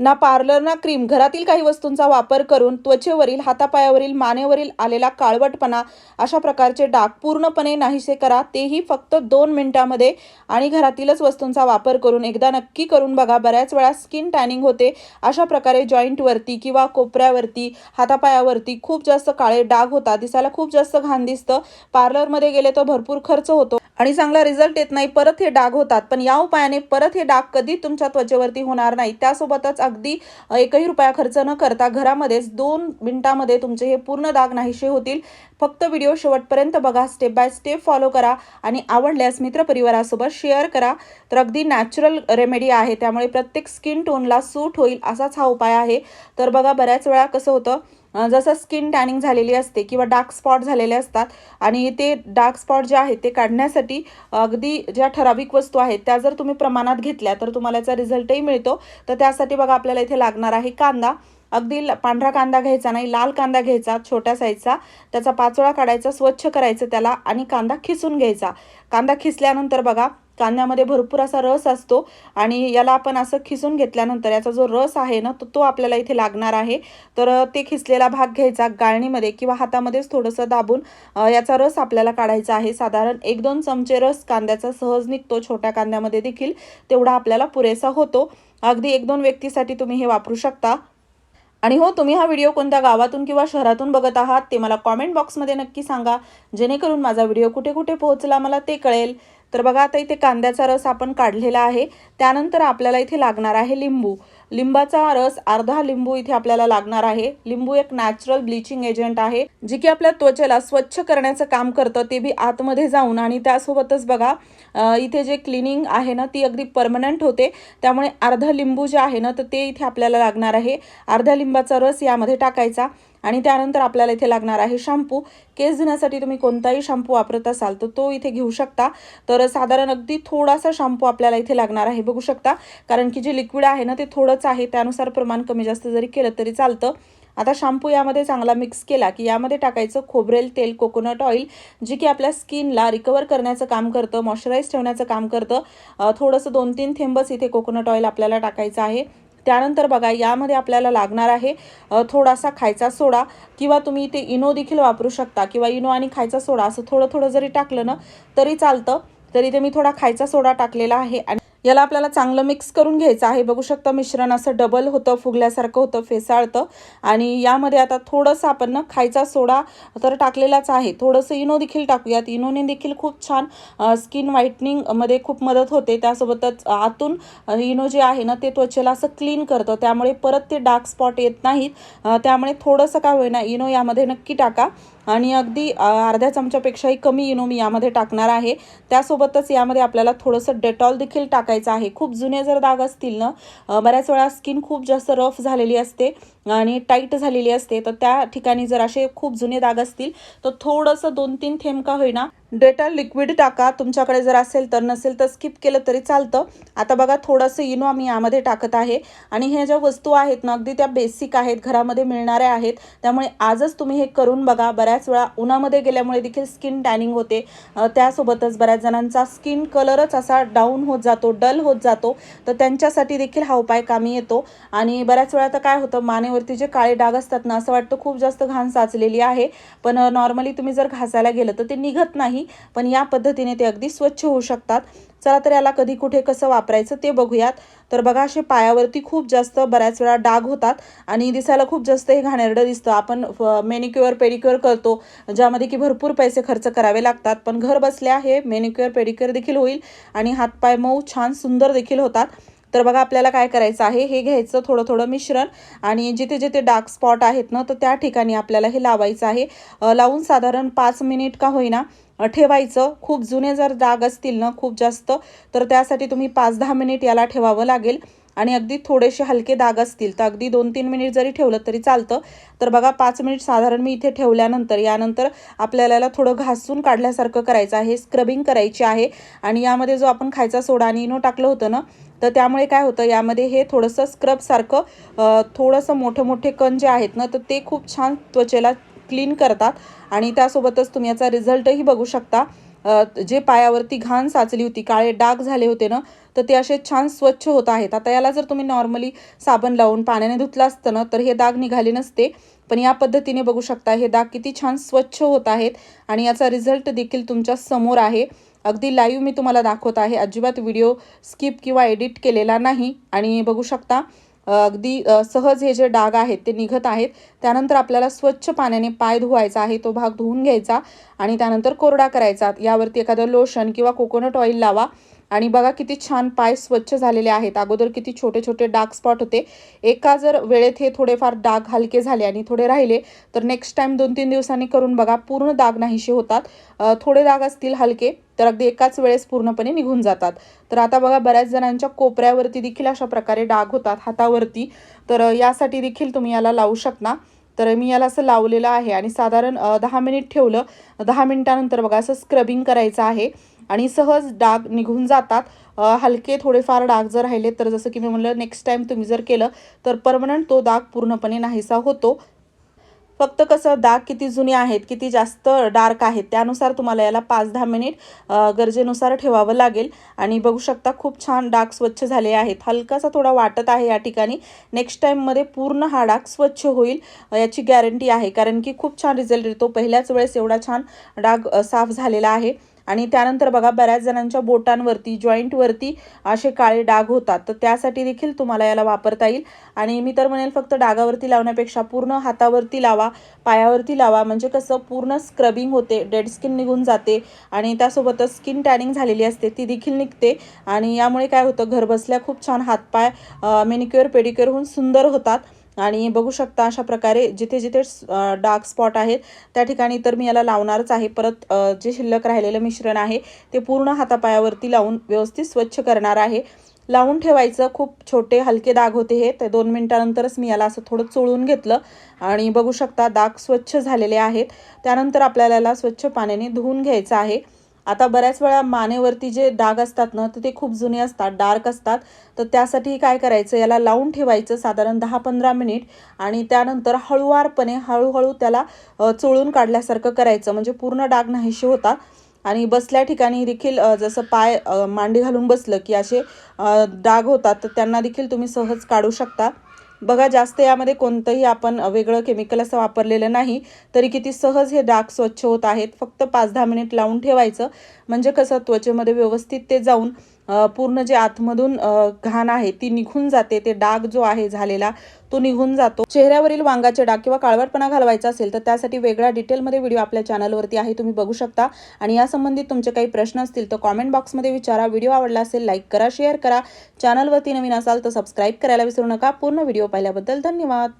ना पार्लर ना क्रीम घरातील काही वस्तूंचा वापर करून त्वचेवरील हातापायावरील मानेवरील आलेला काळवटपणा अशा प्रकारचे डाग पूर्णपणे नाहीसे करा. तेही फक्त दोन मिनिटामध्ये आणि घरातीलच वस्तूंचा वापर करून एकदा नक्की करून बघा. बऱ्याच वेळा स्किन टॅनिंग होते. अशा प्रकारे जॉईंटवरती किंवा कोपऱ्यावरती हातापायावरती खूप जास्त काळे डाग होतात. दिसायला खूप जास्त घाण दिसतं. पार्लरमध्ये गेले तर भरपूर खर्च होतो. आणि चांगला रिझल्ट येत नाही परत हे डाग होतात. पण या उपायाने परत हे डाग कधी तुमच्या त्वचेवरती होणार नाही. त्यासोबतच अगदी एकही रुपया खर्च न करता घरामध्येच दोन मिनिटामध्ये तुमचे हे पूर्ण डाग नाहीसे होतील. फक्त व्हिडिओ शेवटपर्यंत बघा स्टेप बाय स्टेप फॉलो करा आणि आवडल्यास मित्रपरिवारासोबत शेअर करा. तर अगदी नॅचरल रेमेडी आहे. त्यामुळे प्रत्येक स्किन टोनला सूट होईल असाच हा उपाय आहे. तर बघा बऱ्याच वेळा कसं होतं जसं स्किन टॅनिंग झालेली असते किंवा डार्क स्पॉट झालेले असतात आणि ते डार्क स्पॉट जे आहेत ते काढण्यासाठी अगदी ज्या ठराविक वस्तू आहेत त्या जर तुम्ही प्रमाणात घेतल्या तर तुम्हाला याचा रिझल्टही मिळतो. तर त्यासाठी बघा आपल्याला इथे लागणार आहे कांदा. अगदी ल- पांढरा कांदा घ्यायचा नाही लाल कांदा घ्यायचा छोट्या साईजचा त्याचा पाचोळा काढायचा स्वच्छ करायचं त्याला आणि कांदा खिसून घ्यायचा. कांदा खिसल्यानंतर बघा कांद्यामध्ये भरपूर असा रस असतो आणि याला आपण असं खिसून घेतल्यानंतर याचा जो रस आहे ना तो तो आपल्याला इथे लागणार आहे. तर ते खिसलेला भाग घ्यायचा गाळणीमध्ये किंवा हातामध्येच थोडंसं दाबून याचा रस आपल्याला काढायचा आहे. साधारण एक दोन चमचे रस कांद्याचा सहज निघतो छोट्या कांद्यामध्ये देखील तेवढा आपल्याला पुरेसा होतो. अगदी एक दोन व्यक्तीसाठी तुम्ही हे वापरू शकता. आणि हो तुम्ही हा व्हिडिओ कोणत्या गावातून किंवा शहरातून बघत आहात ते मला कॉमेंट बॉक्समध्ये नक्की सांगा. जेणेकरून माझा व्हिडिओ कुठे कुठे पोहोचला मला ते कळेल. तर बघा आता इथे कांद्याचा रस आपण काढलेला आहे. त्यानंतर आपल्याला इथे लागणार आहे लिंबू. लिंबाचा रस अर्धा लिंबू इथे आपल्याला लागणार आहे. लिंबू एक नॅचरल ब्लिचिंग एजंट आहे जे की आपल्या त्वचेला स्वच्छ करण्याचं काम करतं ते बी आतमध्ये जाऊन. आणि त्यासोबतच बघा इथे जे क्लिनिंग आहे ना ती अगदी परमनंट होते. त्यामुळे अर्धा लिंबू जे आहे ना तर ते इथे आपल्याला लागणार आहे. अर्ध्या लिंबाचा रस यामध्ये टाकायचा. आणि त्यानंतर आपल्याला इथे लागणार आहे शॅम्पू. केस धुण्यासाठी तुम्ही कोणताही शॅम्पू वापरत असाल तर तो इथे घेऊ शकता. तर साधारण अगदी थोडासा शॅम्पू आपल्याला इथे लागणार आहे बघू शकता. कारण की जे लिक्विड आहे ना ते थोडंच आहे. त्यानुसार प्रमाण कमी जास्त जरी केलं तरी चालतं. आता शॅम्पू यामध्ये चांगला मिक्स केला की यामध्ये टाकायचं खोबरेल तेल कोकोनट ऑइल जे की आपल्या स्किनला रिकवर करण्याचं काम करतं मॉइश्चराईज ठेवण्याचं काम करतं. थोडंसं दोन तीन थेंबच इथे कोकोनट ऑइल आपल्याला टाकायचं आहे. त्यानंतर बघा यामध्ये आपल्याला लागणार आहे थोडासा खायचा सोडा किंवा तुम्ही इथे इनो देखील वापरू शकता किंवा इनो आणि खायचा सोडा असं थोडं थोडं जरी टाकलं ना तरी चालतं. तर इथे मी थोडा खायचा सोडा टाकलेला आहे आणि याला आपल्याला चांगलं मिक्स करून घ्यायचं आहे. बघू शकता मिश्रण असं डबल होतं फुगल्यासारखं होतं फेसाळतं. आणि यामध्ये आता थोडंसं आपण ना खायचा सोडा तर टाकलेलाच आहे. थोडंसं इनो देखील टाकूयात. इनोने देखील खूप छान स्किन व्हाईटनिंगमध्ये खूप मदत होते. त्यासोबतच आतून इनो जे आहे ना ते त्वचेला असं क्लीन करतं. त्यामुळे परत ते डार्क स्पॉट येत नाहीत. त्यामुळे थोडंसं काय होईना इनो यामध्ये नक्की टाका. आणि अगदी अर्ध्या चमच्यापेक्षाही कमी इनो मी यामध्ये टाकणार आहे. त्यासोबतच यामध्ये आपल्याला थोडंसं डेटॉल देखील टाकायचं आहे. खूप जुने जर दाग असतील ना बऱ्याच वेळा स्किन खूप जास्त रफ झालेली असते. आणि टाईट झालेली असते तर त्या ठिकाणी जर असे खूप जुने दाग असतील तर थोडंसं दोन तीन थेंब का होईना. डेटॉल लिक्विड टाका. तुमच्याकडे जर असेल तर नसेल तर स्किप केलं तरी चालतं. आता बघा थोडंसं इनो आम्ही यामध्ये टाकत आहे. आणि ह्या ज्या वस्तू आहेत ना अगदी त्या बेसिक आहेत घरामध्ये मिळणाऱ्या आहेत. त्यामुळे आजच तुम्ही हे करून बघा. बऱ्याच वेळा उन्हामध्ये गेल्यामुळे देखील स्किन टॅनिंग होते. त्यासोबतच बऱ्याच जणांचा स्किन कलरच असा डाऊन होत जातो डल होत जातो. तर त्यांच्यासाठी देखील हा उपाय कामी येतो. आणि बऱ्याच वेळा तर काय होतं मानेवरती जे काळे डाग असतात ना असं वाटतं खूप जास्त घाण साचलेली आहे. पण नॉर्मली तुम्ही जर घासायला गेलं तर ते निघत नाही. पण या पद्धतीने ते अगदी स्वच्छ होऊ शकतात. चला तर याला कधी कुठे कसं वापरायचं ते बघूयात. तर बघा असे पायावरती खूप जास्त बऱ्याच वेळा डाग होतात आणि दिसायला खूप जास्त हे घाणेरडं दिसतं. आपण मेनिक्युअर पेडिक्युअर करतो ज्यामध्ये की भरपूर पैसे खर्च करावे लागतात. पण घर बसल्या हे मेनिक्युअर पेडिक्युअर देखील होईल आणि हातपाय मऊ छान सुंदर देखील होतात. तर बघा आपल्याला काय करायचं आहे? हे घ्यायचं थोडं थोडं मिश्रण आणि जिथे जिथे डार्क स्पॉट आहेत ना तर त्या ठिकाणी आपल्याला हे लावायचं आहे. लावून साधारण पाच मिनिट का होईना ठेवायचं. खूप जुने जर डाग असतील ना खूप जास्त तर त्यासाठी तुम्ही पाच दहा मिनिट याला ठेवावं लागेल. आणि अगदी थोडेसे हलके दाग असतील तर अगदी दोन तीन मिनिट जरी ठेवलं तरी चालतं. तर बघा पाच मिनिट साधारण मी इथे ठेवल्यानंतर यानंतर आपल्याला थोडं घासून काढल्यासारखं करायचं आहे स्क्रबिंग करायची आहे. आणि यामध्ये जो आपण खायचा सोडा आणि इनो टाकलं होतं ना तर त्यामुळे काय होतं यामध्ये हे थोडंसं स्क्रबसारखं थोडंसं मोठे मोठे कण जे आहेत ना तर ते खूप छान त्वचेला क्लीन करतात. आणि त्यासोबतच तुम्ही याचा रिझल्टही बघू शकता. जे पायावरती घाण साचली होती काळे डाग झाले होते ना तर ते असे छान स्वच्छ होत आहेत. आता याला जर तुम्ही नॉर्मली साबण लावून पाण्याने धुतलं असतं ना तर हे दाग निघाले नसते. पण या पद्धतीने बघू शकता हे दाग किती छान स्वच्छ होत आहेत आणि याचा रिझल्ट देखील तुमच्यासमोर आहे. अगदी लाईव्ह मी तुम्हाला दाखवत आहे. अजिबात व्हिडिओ स्किप किंवा एडिट केलेला नाही. आणि बघू शकता अगदी सहज हे जे डाग आहेत ते निघत आहेत. त्यानंतर आपल्याला स्वच्छ पाण्याने पाय धुवायचा आहे तो भाग धुवून घ्यायचा आणि त्यानंतर कोरडा करायचा. यावरती एखादं लोशन किंवा कोकोनट ऑइल लावा. आणि बघा किती छान पाय स्वच्छ झालेले आहेत. अगोदर किती छोटे छोटे डार्क स्पॉट होते. एका जर वेळेत हे थोडेफार डाग हलके झाले आणि थोडे राहिले तर नेक्स्ट टाइम दोन तीन दिवसांनी करून बघा पूर्ण डाग नाहीसे होतात. थोडे डाग असतील हलके तर अगदी एकाच वेळेस पूर्णपणे निघून जातात. तर आता बघा बऱ्याच जणांच्या कोपऱ्यावरती देखील अशा प्रकारे डाग होतात हातावरती. तर यासाठी देखील तुम्ही याला लावू शकता. तर मी याला असं लावलेलं आहे आणि साधारण दहा मिनिट ठेवलं. दहा मिनिटानंतर बघा असं स्क्रबिंग करायचं आहे. आणि सहज डाग निघून जातात. हलके थोडेफार डाग जर राहिले तर जसं की मी म्हणलं नेक्स्ट टाईम तुम्ही जर केलं तर परमनंट तो डाग पूर्णपणे नाहीसा होतो. फक्त कसं डाग किती जुने आहेत किती जास्त डार्क आहेत त्यानुसार तुम्हाला याला पाच दहा मिनिट गरजेनुसार ठेवावं लागेल. आणि बघू शकता खूप छान डाग स्वच्छ झाले आहेत. हलकासा थोडा वाटत आहे या ठिकाणी. नेक्स्ट टाईममध्ये पूर्ण हा डाग स्वच्छ होईल याची गॅरंटी आहे. कारण की खूप छान रिझल्ट येतो. पहिल्याच वेळेस एवढा छान डाग साफ झालेला आहे. आणि त्यानंतर बघा बऱ्याच जणांच्या बोटांवरती जॉईंटवरती असे काळे डाग होतात. तर त्यासाठी देखील तुम्हाला याला वापरता येईल. आणि मी तर म्हणेल फक्त डागावरती लावण्यापेक्षा पूर्ण हातावरती लावा पायावरती लावा. म्हणजे कसं पूर्ण स्क्रबिंग होते डेड स्किन निघून जाते आणि त्यासोबतच स्किन टॅनिंग झालेली असते ती देखील निघते. आणि यामुळे काय होतं घरबसल्या खूप छान हातपाय मेनिक्युअर पेडिक्युअर होऊन सुंदर होतात. आणि बघू शकता अशा प्रकारे जिथे जिथे डार्क स्पॉट आहेत त्या ठिकाणी तर मी याला लावणारच आहे. परत जे शिल्लक राहिलेलं मिश्रण आहे ते पूर्ण हातापायावरती लावून व्यवस्थित स्वच्छ करणार आहे. लावून ठेवायचं खूप छोटे हलके दाग होते हे ते दोन मिनटानंतरच मी याला असं थोडं चोळून घेतलं. आणि बघू शकता दाग स्वच्छ झालेले आहेत. त्यानंतर आपल्याला याला स्वच्छ पाण्याने धुवून घ्यायचं आहे. आता बऱ्याच वेळा मानेवरती जे डाग असतात ना तर ते खूप जुने असतात डार्क असतात. तर त्यासाठी काय करायचं याला लावून ठेवायचं साधारण दहा पंधरा मिनिट आणि त्यानंतर हळूवारपणे हळूहळू त्याला चोळून काढल्यासारखं करायचं. म्हणजे पूर्ण डाग नाहीसे होतात आणि बसल्या ठिकाणी देखील जसं पाय मांडी घालून बसलं की असे डाग होतात तर त्यांना देखील तुम्ही सहज काढू शकता. बघा जास्त यामध्ये कोणतंही आपण वेगळं केमिकल असं वापरलेलं नाही तरी किती सहज हे डाग स्वच्छ होत आहेत. फक्त पाच दहा मिनिट लावून ठेवायचं. म्हणजे कसं त्वचेमध्ये व्यवस्थित ते जाऊन पूर्ण जे आतमधून घाण आहे ती निघून जाते. ते डाग जो आहे झालेला तो निघून जातो. चेहऱ्यावरील वांगाचे डाग किंवा काळवटपणा घालवायचा असेल तर त्यासाठी वेगळा डिटेलमध्ये व्हिडिओ आपल्या चॅनलवरती आहे तुम्ही बघू शकता. आणि या संबंधित तुमचे काही प्रश्न असतील तर कॉमेंट बॉक्समध्ये विचारा. व्हिडिओ आवडला असेल लाईक करा शेअर करा. चॅनलवरती नवीन असाल तर सबस्क्राईब करायला विसरू नका. पूर्ण व्हिडिओ पाहिल्याबद्दल धन्यवाद.